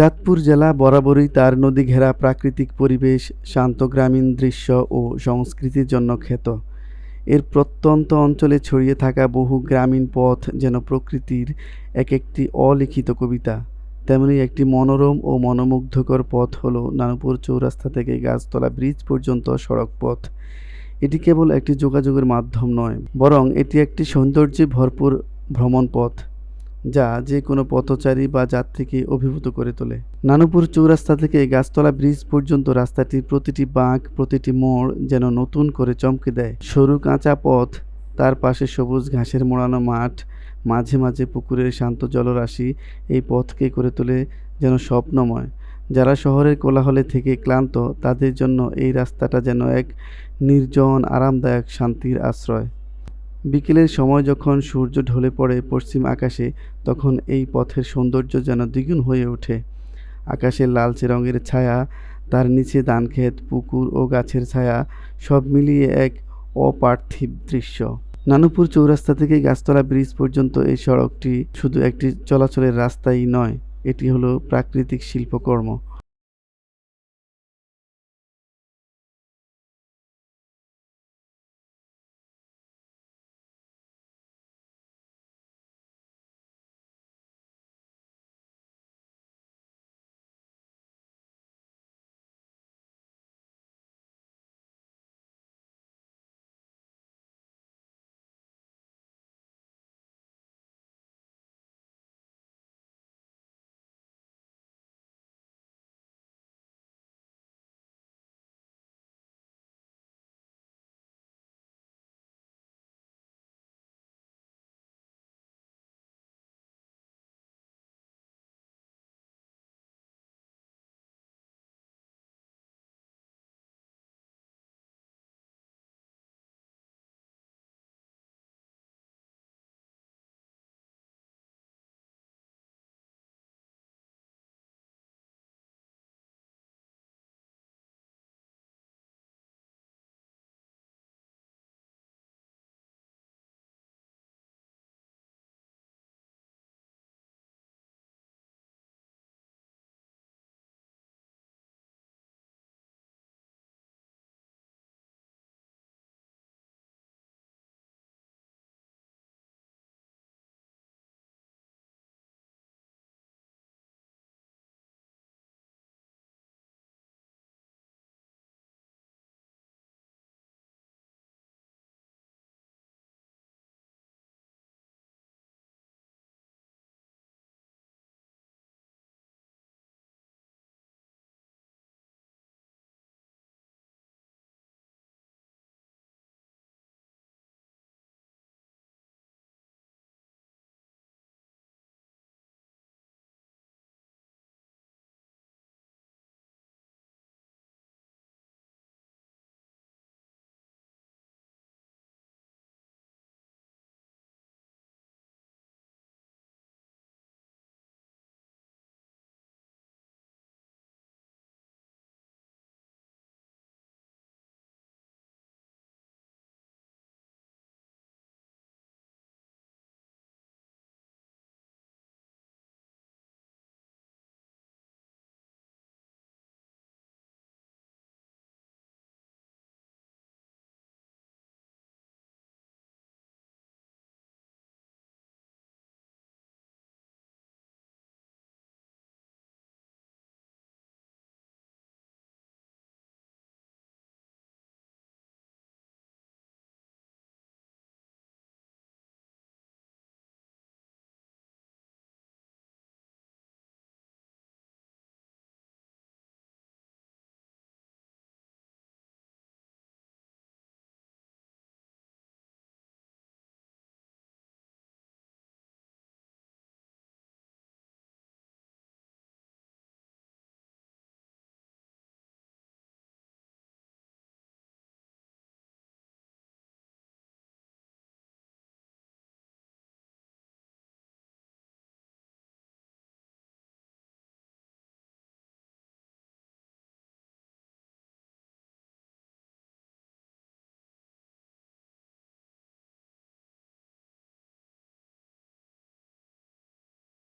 চাঁদপুর জেলা বরাবরই তার নদী ঘেরা প্রাকৃতিক পরিবেশ, শান্ত গ্রামীণ দৃশ্য ও সংস্কৃতির জন্য খ্যাত। এর প্রত্যন্ত অঞ্চলে ছড়িয়ে থাকা বহু গ্রামীণ পথ যেন প্রকৃতির এক একটি অলিখিত কবিতা। তেমনি একটি মনোরম ও মনোমুগ্ধকর পথ হল নানুপুর চৌরাস্তা থেকে গাছতলা ব্রিজ পর্যন্ত সড়ক পথ। এটি কেবল একটি যোগাযোগের মাধ্যম নয়, বরং এটি একটি সৌন্দর্যে ভরপুর ভ্রমণ পথ। যা যে কোনো পথচারী বা যাত্রীকে অভিভূত করে তোলে। নানুপুর চৌরাস্তা থেকে গাছতলা ব্রিজ পর্যন্ত রাস্তাটির প্রতিটি বাঁক, প্রতিটি মোড় যেন নতুন করে চমকে দেয়। সরু কাঁচা পথ, তার পাশে সবুজ ঘাসের মোড়ানো মাঠ, মাঝে মাঝে পুকুরের শান্ত জলরাশি এই পথকে করে তোলে যেন স্বপ্নময়। যারা শহরের কোলাহলে থেকে ক্লান্ত, তাদের জন্য এই রাস্তাটা যেন এক নির্জন, আরামদায়ক শান্তির আশ্রয়। বিকেলের সময় যখন সূর্য ঢলে পড়ে পশ্চিম আকাশে, তখন এই পথের সৌন্দর্য যেন দ্বিগুণ হয়ে ওঠে। আকাশের লালচে রঙের ছায়া, তার নিচে ধানক্ষেত, পুকুর ও গাছের ছায়া, সব মিলিয়ে এক অপার্থিব দৃশ্য। নানুপুর চৌরাস্তা থেকে গাছতলা ব্রিজ পর্যন্ত এই সড়কটি শুধু একটি চলাচলের রাস্তাই নয়, এটি হলো প্রাকৃতিক শিল্পকর্ম।